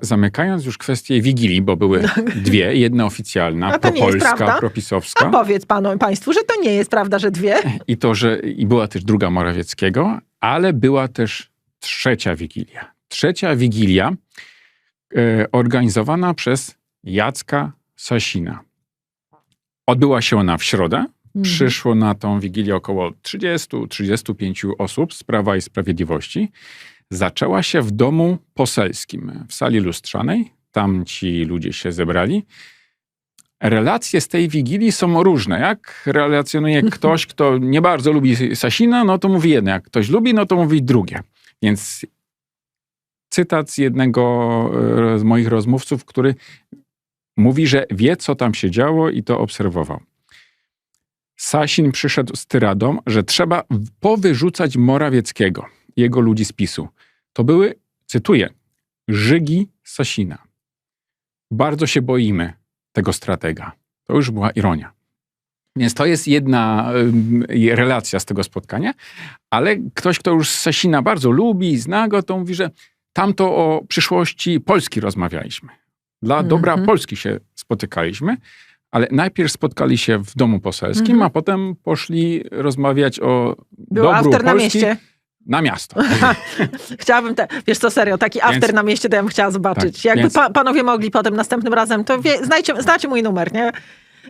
Zamykając już kwestię Wigilii, bo były dwie, jedna oficjalna, jest propolska, prawda? A propisowska powiedz panu, państwu, że to nie jest prawda, że dwie. i to, że i była też druga Morawieckiego, ale była też trzecia Wigilia. Trzecia Wigilia e, organizowana przez Jacka Sasina. Odbyła się ona w środę. Mhm. Przyszło na tą Wigilię około 30-35 osób z Prawa i Sprawiedliwości. Zaczęła się w domu poselskim, w sali lustrzanej. Tam ci ludzie się zebrali. Relacje z tej Wigilii są różne. Jak relacjonuje ktoś, kto nie bardzo lubi Sasina, no to mówi jedno. Jak ktoś lubi, no to mówi drugie. Więc cytat z jednego e, z moich rozmówców, który mówi, że wie, co tam się działo i to obserwował. Sasin przyszedł z tyradą, że trzeba powyrzucać Morawieckiego, jego ludzi z PiSu. To były, cytuję, żygi Sasina. Bardzo się boimy tego stratega. To już była ironia. Więc to jest jedna ym, relacja z tego spotkania, ale ktoś, kto już Sasina bardzo lubi, zna go, to mówi, że tamto o przyszłości Polski rozmawialiśmy. Dla dobra Mhm. Polski się spotykaliśmy, ale najpierw spotkali się w domu poselskim, Mhm. a potem poszli rozmawiać o Był dobru after na Polski mieście. Na miasto. Chciałabym, te, wiesz co, serio, taki after Więc- na mieście to ja bym chciała zobaczyć. Tak, Jakby więc- pa, panowie mogli potem następnym razem, to wie, znajcie, znacie mój numer, nie?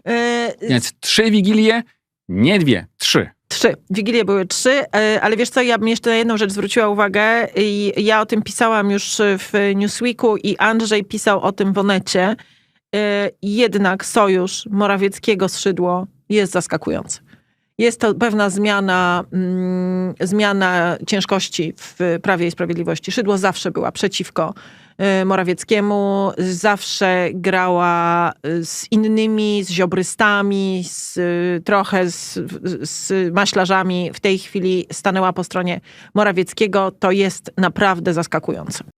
Yy, Więc trzy wigilie, nie dwie, trzy. Trzy. Wigilie były trzy, e, ale wiesz co, ja bym jeszcze na jedną rzecz zwróciła uwagę i ja o tym pisałam już w Newsweeku i Andrzej pisał o tym w Onecie. E, Jednak sojusz Morawieckiego z Szydło jest zaskakujący. Jest to pewna zmiana, mm, zmiana ciężkości w Prawie i Sprawiedliwości. Szydło zawsze była przeciwko e, Morawieckiemu, zawsze grała e, z innymi, z ziobrystami, z, e, trochę z, z maślarzami. W tej chwili stanęła po stronie Morawieckiego. To jest naprawdę zaskakujące.